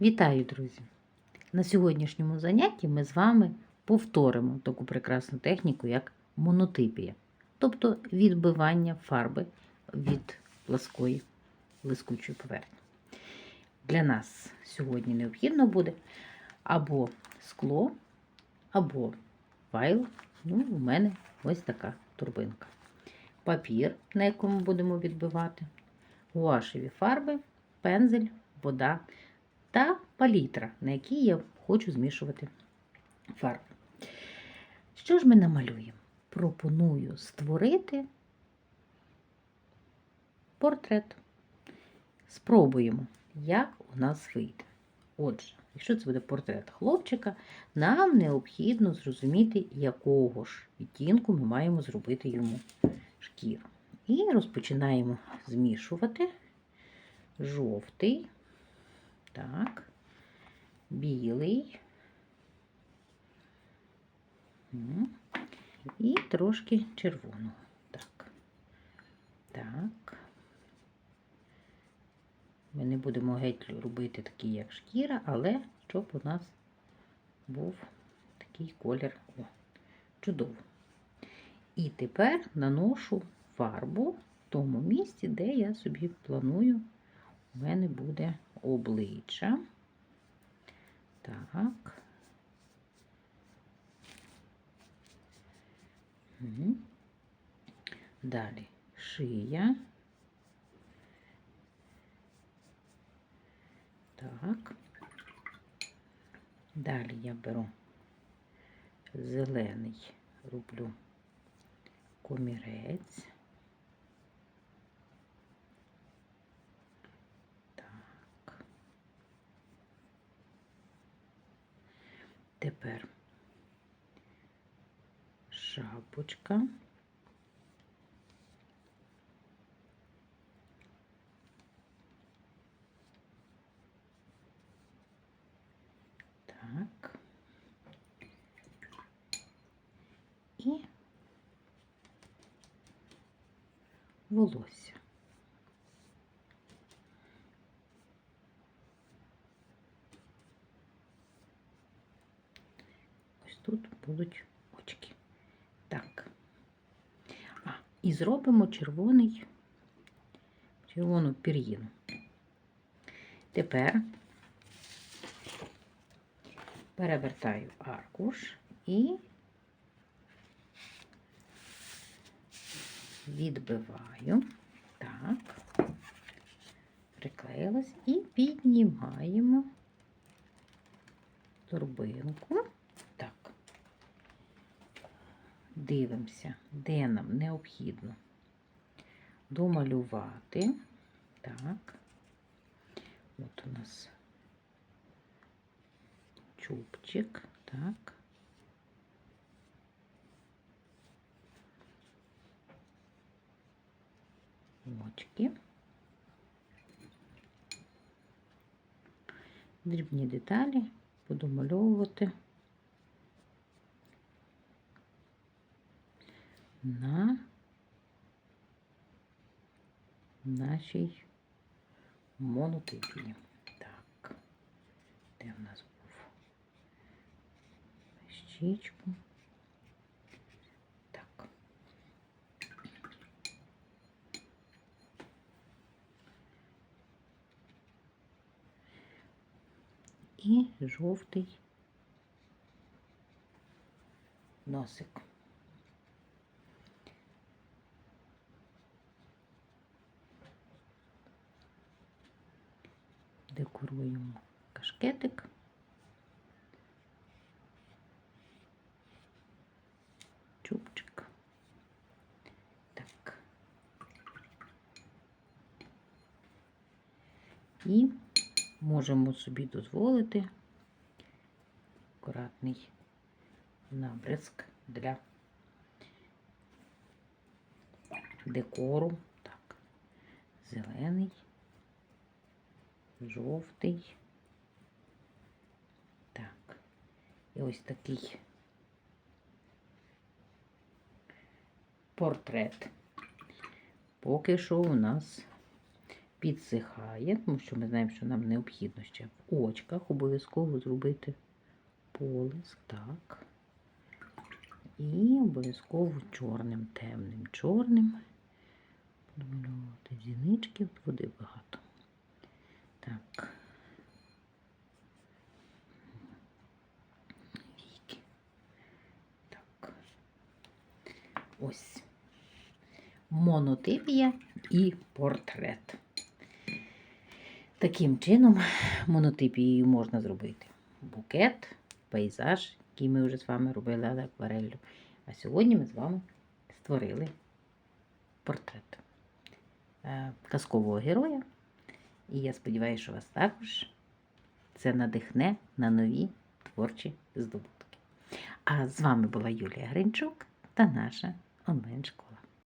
Вітаю, друзі! На сьогоднішньому занятті ми з вами повторимо таку прекрасну техніку, як монотипія, тобто відбивання фарби від пласкої блискучої поверхні. Для нас сьогодні необхідно буде або скло, або файл. Ну, у мене ось така турбинка. Папір, на якому будемо відбивати, гуашеві фарби, пензель, вода та палітра, на якій я хочу змішувати фарби. Що ж ми намалюємо? Пропоную створити портрет. Спробуємо, як у нас вийде. Отже, якщо це буде портрет хлопчика, нам необхідно зрозуміти, якого ж відтінку ми маємо зробити йому шкіру. І розпочинаємо змішувати жовтий. Так, білий. І трошки червоного. Так. Так. Ми не будемо геть робити такий, як шкіра, але щоб у нас був такий колір. О, чудово. І тепер наношу фарбу в тому місці, де я собі планую, у мене буде обличчя. Так. Далі шия. Так. Далі я беру зелений, роблю комірець. Тепер шапочка. Так. І волосся. Ось тут будуть очки. Так. А, і зробимо червоний, червону пір'їну. Тепер перевертаю аркуш і відбиваю. Так, приклеїлась і піднімаємо торбинку. Так, дивимося, де нам необхідно домалювати. Так, от у нас чубчик, так. Очки. Дрібні деталі буду мальовувати на нашій монотипі. Так, де в нас був щічку? Так. І жовтий носик. Декоруємо кашкетик. Чубчик. Так. І можемо собі дозволити акуратний набризк для декору. Так, зелений, жовтий. Так, і ось такий портрет. Поки що у нас підсихає, тому що ми знаємо, що нам необхідно ще в очках обов'язково зробити полиск, так. І обов'язково чорним, темним, чорним. Намалювати зінички, води багато. Так. Віки. Так. Ось. Монотипія і портрет. Таким чином, монотипією можна зробити букет, пейзаж, який ми вже з вами робили але аквареллю. А сьогодні ми з вами створили портрет е, казкового героя. І я сподіваюся, що вас також це надихне на нові творчі здобутки. А з вами була Юлія Гринчук та наша онлайн-школа.